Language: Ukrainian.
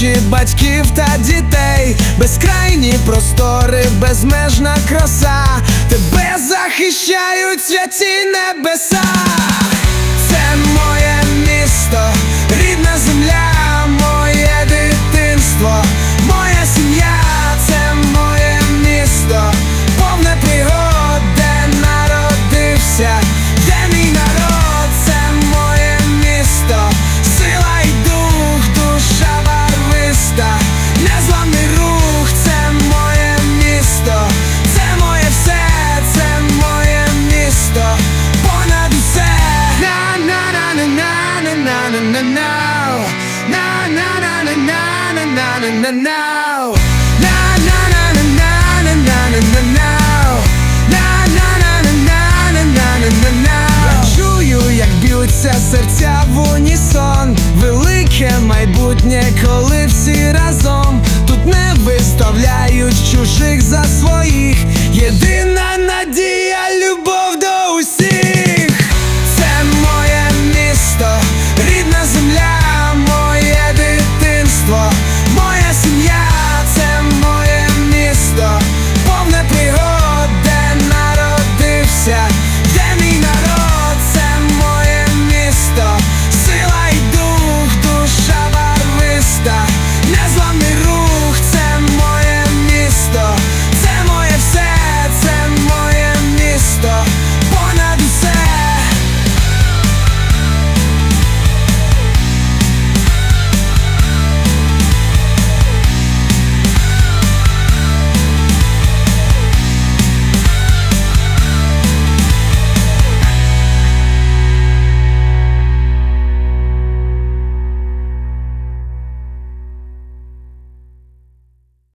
очі батьків та дітей, безкрайні простори, безмежна краса, тебе захищають святі небеса, це моя. Чую, як білиться серця в унісон Велике майбутнє, коли всі разом тут не виставляють чужих за своїх. Єдина надія.